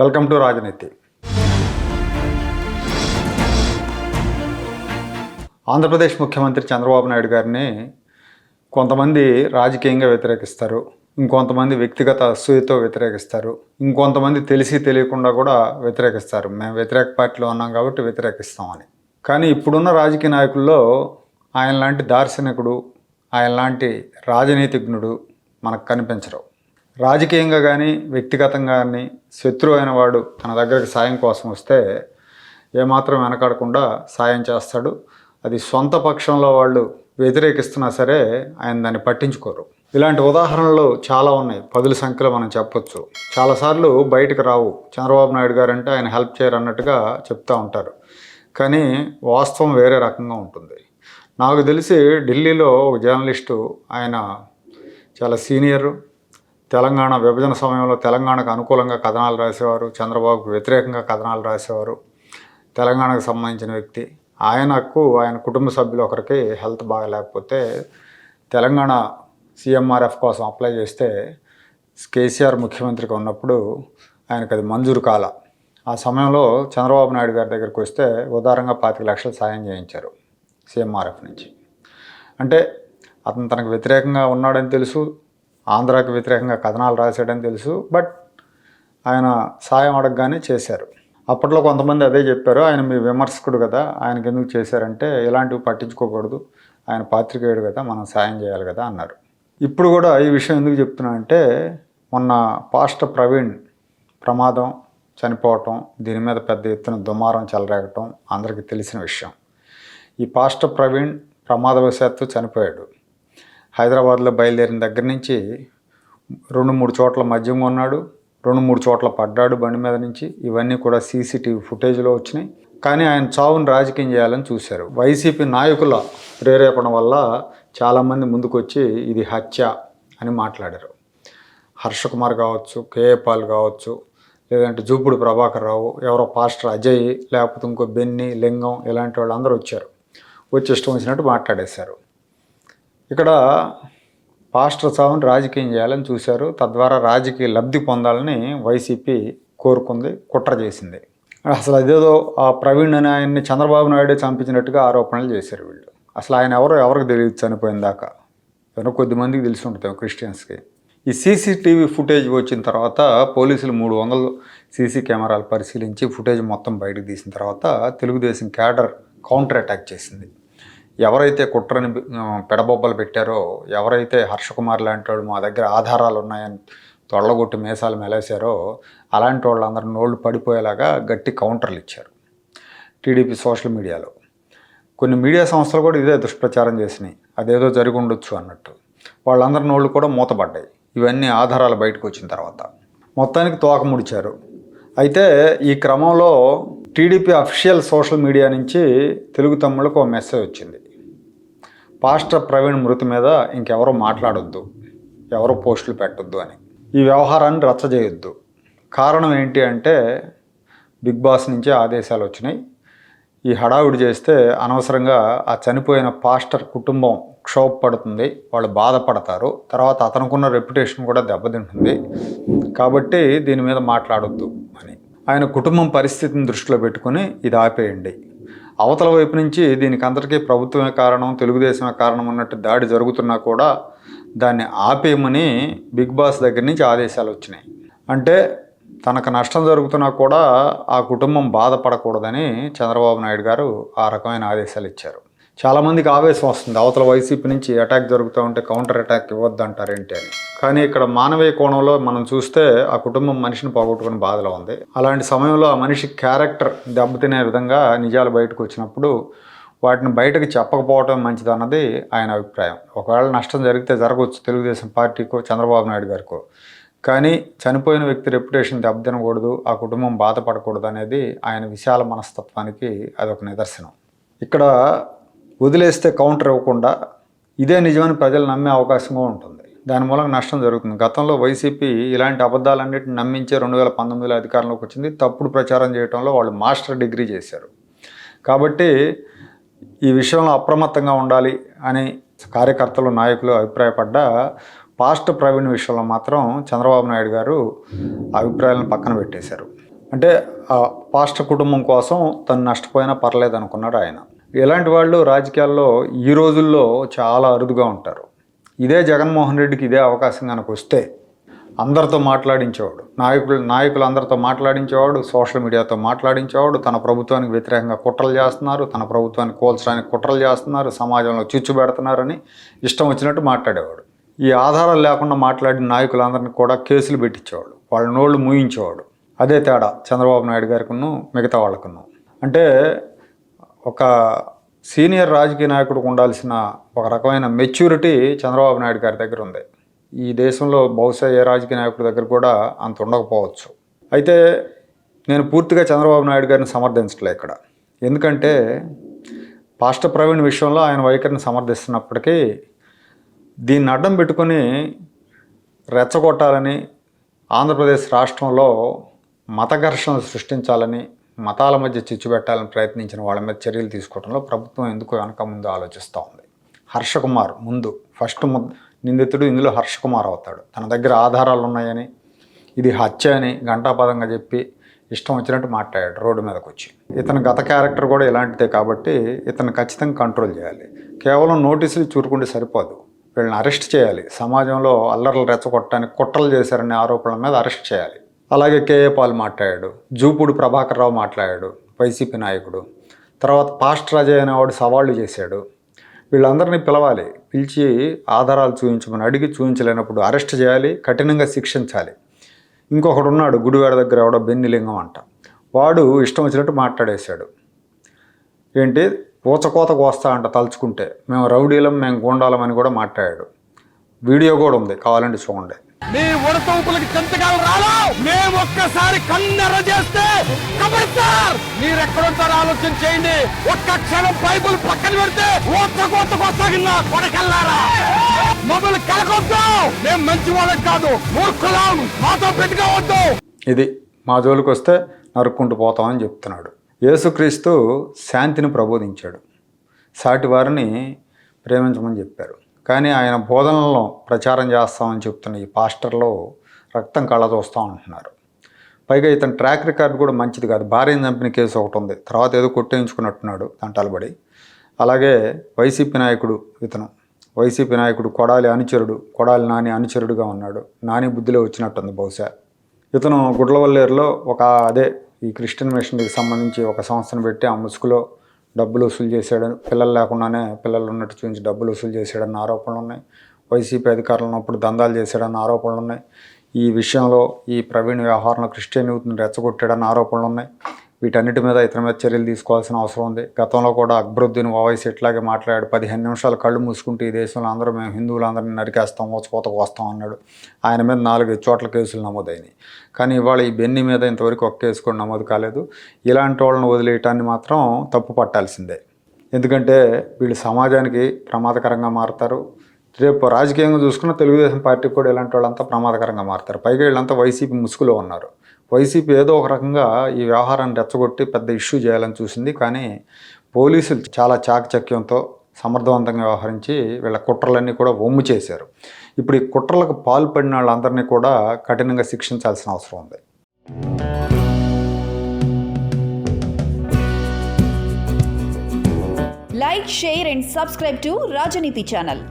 Welcome to రాజనీతి. ఆంధ్రప్రదేశ్ ముఖ్యమంత్రి చంద్రబాబు నాయుడు గారిని కొంతమంది రాజకీయంగా వ్యతిరేకిస్తారు ఇంకొంతమంది వ్యక్తిగత అసూయతో వ్యతిరేకిస్తారు ఇంకొంతమంది తెలిసి తెలియకుండా కూడా వ్యతిరేకిస్తారు. మేము వ్యతిరేక పార్టీలో ఉన్నాం కాబట్టి వ్యతిరేకిస్తామని. కానీ ఇప్పుడున్న రాజకీయ నాయకుల్లో ఆయన లాంటి దార్శనికుడు ఆయన లాంటి రాజనీతిజ్ఞుడు మనకు కనిపించరు. రాజకీయంగా కానీ వ్యక్తిగతంగా కానీ శత్రువు అయిన వాడు తన దగ్గరికి సాయం కోసం వస్తే ఏమాత్రం వెనకాడకుండా సాయం చేస్తాడు. అది సొంత పక్షంలో వాళ్ళు వ్యతిరేకిస్తున్నా సరే ఆయన దాన్ని పట్టించుకోరు. ఇలాంటి ఉదాహరణలు చాలా ఉన్నాయి. పదుల సంఖ్యలో మనం చెప్పొచ్చు. చాలాసార్లు బయటకు రావు. చంద్రబాబు నాయుడు గారు అంటే ఆయన హెల్ప్ చేయరు అన్నట్టుగా చెప్తూ ఉంటారు. కానీ వాస్తవం వేరే రకంగా ఉంటుంది. నాకు తెలిసి ఢిల్లీలో ఒక జర్నలిస్టు ఆయన చాలా సీనియర్ తెలంగాణ విభజన సమయంలో తెలంగాణకు అనుకూలంగా కథనాలు రాసేవారు చంద్రబాబుకు వ్యతిరేకంగా కథనాలు రాసేవారు తెలంగాణకు సంబంధించిన వ్యక్తి. ఆయనకు ఆయన కుటుంబ సభ్యులు ఒకరికి హెల్త్ బాగలేకపోతే తెలంగాణ సీఎంఆర్ఎఫ్ కోసం అప్లై చేస్తే కేసీఆర్ ముఖ్యమంత్రిగా ఉన్నప్పుడు ఆయనకు అది మంజూరు కాల. ఆ సమయంలో చంద్రబాబు నాయుడు గారి దగ్గరికి వస్తే ఉదారంగా పాతిక లక్షలు సాయం చేయించారు సీఎంఆర్ఎఫ్ నుంచి. అంటే అతను తనకు వ్యతిరేకంగా ఉన్నాడని తెలుసు ఆంధ్రాకి వ్యతిరేకంగా కథనాలు రాశాడని తెలుసు. బట్ ఆయన సాయం అడగగానే చేశారు. అప్పట్లో కొంతమంది అదే చెప్పారు. ఆయన మీ విమర్శకుడు కదా ఆయనకి ఎందుకు చేశారంటే ఇలాంటివి పట్టించుకోకూడదు ఆయన పాత్రికేయుడు కదా మనం సాయం చేయాలి కదా అన్నారు. ఇప్పుడు కూడా ఈ విషయం ఎందుకు చెప్తున్నా అంటే మొన్న పాస్టర్ ప్రవీణ్ ప్రమాదం చనిపోవటం దీని మీద పెద్ద ఎత్తున దుమారం చెలరేగటం అందరికీ తెలిసిన విషయం. ఈ పాస్టర్ ప్రవీణ్ ప్రమాదవశాత్తు చనిపోయాడు. హైదరాబాద్లో బయలుదేరిన దగ్గర నుంచి రెండు మూడు చోట్ల మద్యం కొన్నాడు రెండు మూడు చోట్ల పడ్డాడు బండి మీద నుంచి. ఇవన్నీ కూడా సీసీటీవీ ఫుటేజ్లో వచ్చినాయి. కానీ ఆయన చావును రాజకీయం చేయాలని చూశారు. వైసీపీ నాయకుల ప్రేరేపణ వల్ల చాలామంది ముందుకొచ్చి ఇది హత్య అని మాట్లాడారు. హర్ష కుమార్ కావచ్చు కేఏ పాల్ కావచ్చు లేదంటే జూపుడు ప్రభాకర్ రావు ఎవరో పాస్టర్ అజయ్ లేకపోతే ఇంకో బెన్ని లింగం ఇలాంటి వాళ్ళు అందరూ వచ్చారు. వచ్చి ఇష్టం వచ్చినట్టు మాట్లాడేశారు. ఇక్కడ పాస్టర్ చావుని రాజకీయం చేయాలని చూశారు. తద్వారా రాజకీయ లబ్ధి పొందాలని వైసీపీ కోరుకుంది కుట్ర చేసింది. అసలు అదేదో ఆ ప్రవీణ్ అనే ఆయన్ని చంద్రబాబు నాయుడు చంపించినట్టుగా ఆరోపణలు చేశారు వీళ్ళు. అసలు ఆయన ఎవరో ఎవరికి తెలియదు చనిపోయిన దాకా ఎవరో కొద్దిమందికి తెలిసి ఉంటుంది క్రిస్టియన్స్కి. ఈ సీసీటీవీ ఫుటేజ్ వచ్చిన తర్వాత పోలీసులు మూడు వందలు సీసీ కెమెరాలు పరిశీలించి ఫుటేజ్ మొత్తం బయటకు తీసిన తర్వాత తెలుగుదేశం క్యాడర్ కౌంటర్ అటాక్ చేసింది. ఎవరైతే కుట్రని పెడబొబ్బలు పెట్టారో ఎవరైతే హర్షకుమార్ లాంటి వాడు మా దగ్గర ఆధారాలు ఉన్నాయని తొళ్ళగొట్టి మేసాలు మెలేశారో అలాంటి వాళ్ళందరూ నోళ్ళు పడిపోయేలాగా గట్టి కౌంటర్లు ఇచ్చారు టీడీపీ సోషల్ మీడియాలో. కొన్ని మీడియా సంస్థలు కూడా ఇదే దుష్ప్రచారం చేసినాయి. అదేదో జరిగి ఉండొచ్చు అన్నట్టు. వాళ్ళందరి నోళ్ళు కూడా మూతపడ్డాయి. ఇవన్నీ ఆధారాలు బయటకు వచ్చిన తర్వాత. మొత్తానికి తోక ముడిచారు. అయితే ఈ క్రమంలో టీడీపీ అఫీషియల్ సోషల్ మీడియా నుంచి తెలుగు తమ్ముళ్ళకు ఒక మెసేజ్ వచ్చింది. పాస్టర్ ప్రవీణ్ మృతి మీద ఇంకెవరో మాట్లాడొద్దు ఎవరో పోస్టులు పెట్టొద్దు అని. ఈ వ్యవహారాన్ని రచ్చ చేయొద్దు. కారణం ఏంటి అంటే బిగ్ బాస్ నుంచే ఆదేశాలు వచ్చినాయి. ఈ హడావుడి చేస్తే అనవసరంగా ఆ చనిపోయిన పాస్టర్ కుటుంబం క్షోభపడుతుంది వాళ్ళు బాధపడతారు. తర్వాత అతనుకున్న రెప్యుటేషన్ కూడా దెబ్బతింటుంది. కాబట్టి దీని మీద మాట్లాడొద్దు అని. ఆయన కుటుంబం పరిస్థితిని దృష్టిలో పెట్టుకుని ఇది ఆపేయండి. అవతల వైపు నుంచి దీనికి అందరికీ ప్రభుత్వమే కారణం తెలుగుదేశమే కారణం అన్నట్టు దాడి జరుగుతున్నా కూడా దాన్ని ఆపేయమని బిగ్ బాస్ దగ్గర నుంచి ఆదేశాలు వచ్చినాయి. అంటే తనకు నష్టం జరుగుతున్నా కూడా ఆ కుటుంబం బాధపడకూడదని చంద్రబాబు నాయుడు గారు ఆ రకమైన ఆదేశాలు ఇచ్చారు. చాలామందికి ఆవేశం వస్తుంది. అవతల వైసీపీ నుంచి అటాక్ జరుగుతూ ఉంటే కౌంటర్ అటాక్ ఇవ్వద్దు అంటారేంటి అని. కానీ ఇక్కడ మానవీయ కోణంలో మనం చూస్తే ఆ కుటుంబం మనిషిని పోగొట్టుకుని బాధలో ఉంది. అలాంటి సమయంలో ఆ మనిషి క్యారెక్టర్ దెబ్బతినే విధంగా నిజాలు బయటకు వచ్చినప్పుడు వాటిని బయటకు చెప్పకపోవటం మంచిదన్నది ఆయన అభిప్రాయం. ఒకవేళ నష్టం జరిగితే జరగవచ్చు తెలుగుదేశం పార్టీకో చంద్రబాబు నాయుడు గారికో. కానీ చనిపోయిన వ్యక్తి రెప్యుటేషన్ దెబ్బతినకూడదు ఆ కుటుంబం బాధపడకూడదు అనేది ఆయన విశాల మనస్తత్వానికి అదొక నిదర్శనం. ఇక్కడ వదిలేస్తే కౌంటర్ ఇవ్వకుండా ఇదే నిజమని ప్రజలు నమ్మే అవకాశంగా ఉంటుంది. దాని మూలంగా నష్టం జరుగుతుంది. గతంలో వైసీపీ ఇలాంటి అబద్ధాలన్నింటిని నమ్మించే రెండు వేల పంతొమ్మిదిలో అధికారంలోకి వచ్చింది. తప్పుడు ప్రచారం చేయడంలో వాళ్ళు మాస్టర్ డిగ్రీ చేశారు. కాబట్టి ఈ విషయంలో అప్రమత్తంగా ఉండాలి అని కార్యకర్తలు నాయకులు అభిప్రాయపడ్డా పాస్ట్ ప్రవీణ్ విషయంలో మాత్రం చంద్రబాబు నాయుడు గారు అభిప్రాయాలను పక్కన పెట్టేశారు. అంటే ఆ పాస్టర్ కుటుంబం కోసం తను నష్టపోయినా పర్లేదు అనుకున్నాడు ఆయన. ఇలాంటి వాళ్ళు రాజకీయాల్లో ఈ రోజుల్లో చాలా అరుదుగా ఉంటారు. ఇదే జగన్మోహన్ రెడ్డికి ఇదే అవకాశం కనుక వస్తే అందరితో మాట్లాడించేవాడు నాయకులు నాయకులు అందరితో మాట్లాడించేవాడు సోషల్ మీడియాతో మాట్లాడించేవాడు తన ప్రభుత్వానికి వ్యతిరేకంగా కుట్రలు చేస్తున్నారు తన ప్రభుత్వాన్ని కోల్చడానికి కుట్రలు చేస్తున్నారు సమాజంలో చిచ్చు పెడుతున్నారని ఇష్టం వచ్చినట్టు మాట్లాడేవాడు. ఈ ఆధారాలు లేకుండా మాట్లాడిన నాయకులందరినీ కూడా కేసులు పెట్టించేవాడు వాళ్ళ నోళ్ళు మూయించేవాడు. అదే తేడా చంద్రబాబు నాయుడు గారికిను మిగతా వాళ్ళకును. అంటే ఒక సీనియర్ రాజకీయ నాయకుడికి ఉండాల్సిన ఒక రకమైన మెచ్యూరిటీ చంద్రబాబు నాయుడు గారి దగ్గర ఉంది. ఈ దేశంలో బహుశా ఏ రాజకీయ నాయకుడి దగ్గర కూడా అంత ఉండకపోవచ్చు. అయితే నేను పూర్తిగా చంద్రబాబు నాయుడు గారిని సమర్థించట్లే ఇక్కడ. ఎందుకంటే పాస్టర్ ప్రవీణ్ విషయంలో ఆయన వైఖరిని సమర్థిస్తున్నప్పటికీ దీన్ని అడ్డం పెట్టుకొని రెచ్చగొట్టాలని ఆంధ్రప్రదేశ్ రాష్ట్రంలో మత ఘర్షణ సృష్టించాలని మతాల మధ్య చిచ్చు పెట్టాలని ప్రయత్నించిన వాళ్ళ మీద చర్యలు తీసుకోవడంలో ప్రభుత్వం ఎందుకు వెనక ముందు ఆలోచిస్తూ ఉంది. హర్షకుమార్ ముందు ఫస్ట్ ము నిందితుడు ఇందులో హర్షకుమార్ అవుతాడు. తన దగ్గర ఆధారాలు ఉన్నాయని ఇది హత్య అని ఘంటాపదంగా చెప్పి ఇష్టం వచ్చినట్టు మాట్లాడాడు రోడ్డు మీదకి వచ్చి ఇతని గత క్యారెక్టర్ కూడా ఇలాంటిదే కాబట్టి ఇతను ఖచ్చితంగా కంట్రోల్ చేయాలి. కేవలం నోటీసులు చూరుకుంటే సరిపోదు. వీళ్ళని అరెస్ట్ చేయాలి. సమాజంలో అల్లర్లు రెచ్చగొట్టడానికి కుట్రలు చేశారనే ఆరోపణల మీద అరెస్ట్ చేయాలి. అలాగే కేఏ పాల్ మాట్లాడాడు. జూపూడి ప్రభాకర్ రావు మాట్లాడాడు వైసీపీ నాయకుడు. తర్వాత పాస్టర్ అజయ్ అనేవాడు సవాళ్ళు చేశాడు. వీళ్ళందరినీ పిలవాలి పిలిచి ఆధారాలు చూపించమని అడిగి చూపించలేనప్పుడు అరెస్ట్ చేయాలి కఠినంగా శిక్షించాలి. ఇంకొకడు ఉన్నాడు గుడివాడ దగ్గర ఎవడో బెన్నిలింగం అంట. వాడు ఇష్టం వచ్చినట్టు మాట్లాడేశాడు. ఏంటి? పూచకోత కోస్తా అంట తలుచుకుంటే. మేము రౌడీలం మేము గూండాలం అని కూడా మాట్లాడాడు. వీడియో కూడా ఉంది కావాలంటే చూడండి. మీ ఉడతూపులకి చెంతకాలు రాలో? మేము ఒక్కసారి కన్నెర చేస్తే కబడతార్ మీరు ఆలోచన చేయండి. ఒక్క క్షణం బైబుల్ పక్కన పెడితే ఓత కోత కొత్తగిన్నా కొడకల్లారా? మమ్మల్ని కలకొద్దు. మేము మంచి వాళ్ళకి కాదు. మూర్ఖులం. మాతో పెట్టుకోవద్దు ఇది మా జోలికి వస్తే నరుక్కుంటూ పోతామని చెప్తున్నాడు. యేసుక్రీస్తు శాంతిని ప్రబోధించాడు. సాటి వారిని ప్రేమించమని చెప్పారు. కానీ ఆయన బోధనలను ప్రచారం చేస్తామని చెప్తున్న ఈ పాస్టర్లో రక్తం కళ్ళ చూస్తూ ఉంటున్నారు. పైగా ఇతని ట్రాక్ రికార్డ్ కూడా మంచిది కాదు. భార్యను చంపిన కేసు ఒకటి ఉంది. తర్వాత ఏదో కొట్టేయించుకున్నట్టున్నాడు తంటాలబడి. అలాగే వైసీపీ నాయకుడు ఇతను. వైసీపీ నాయకుడు కొడాలి అనుచరుడు కొడాలి నాని అనుచరుడుగా ఉన్నాడు. నాని బుద్ధిలో వచ్చినట్టుంది బహుశా. ఇతను గుడ్లవల్లేరులో ఒక అదే ఈ క్రిస్టియన్ మిషన్కి సంబంధించి ఒక సంస్థను పెట్టి ఆ ముసుగులో డబ్బులు వసూలు చేశాడని పిల్లలు లేకుండానే పిల్లలు ఉన్నట్టు చూపించి డబ్బులు వసూలు చేశాడన్న ఆరోపణలు ఉన్నాయి. వైసీపీ అధికారులు ఉన్నప్పుడు దందాలు చేశాడన్న ఆరోపణలు ఉన్నాయి. ఈ విషయంలో ఈ ప్రవీణ్ వ్యవహారంలో క్రిస్టియన్ యూత్ని రెచ్చగొట్టాడన్న ఆరోపణలు ఉన్నాయి. వీటన్నిటి మీద ఇతని మీద చర్యలు తీసుకోవాల్సిన అవసరం ఉంది. గతంలో కూడా అక్బరుద్దీన్ ఓవైసీ ఇట్లాగే మాట్లాడాడు. పదిహేను నిమిషాలు కళ్ళు మూసుకుంటే ఈ దేశంలో అందరూ మేము హిందువులందరినీ నరికేస్తాం ఊచకోతకు వస్తాం అన్నాడు. ఆయన మీద నాలుగు చోట్ల కేసులు నమోదైనాయి. కానీ ఇవాళ ఈ బెన్ని మీద ఇంతవరకు ఒక కేసు కూడా నమోదు కాలేదు. ఇలాంటి వాళ్ళని వదిలేయటాన్ని మాత్రం తప్పు పట్టాల్సిందే. ఎందుకంటే వీళ్ళు సమాజానికి ప్రమాదకరంగా మారుతారు. రేపు రాజకీయంగా చూసుకున్న తెలుగుదేశం పార్టీ కూడా ఇలాంటి వాళ్ళంతా ప్రమాదకరంగా మారుతారు. పైగా వీళ్ళంతా వైసీపీ ముసుగులో ఉన్నారు. వైసీపీ ఏదో ఒక రకంగా ఈ వ్యవహారాన్ని రెచ్చగొట్టి పెద్ద ఇష్యూ చేయాలని చూసింది. కానీ పోలీసులు చాలా చాకచక్యంతో సమర్థవంతంగా వ్యవహరించి వీళ్ళ కుట్రలన్నీ కూడా ఒమ్ము చేశారు. ఇప్పుడు ఈ కుట్రలకు పాల్పడిన వాళ్ళందరినీ కూడా కఠినంగా శిక్షించాల్సిన అవసరం ఉంది. Like share and subscribe to Rajaneeti channel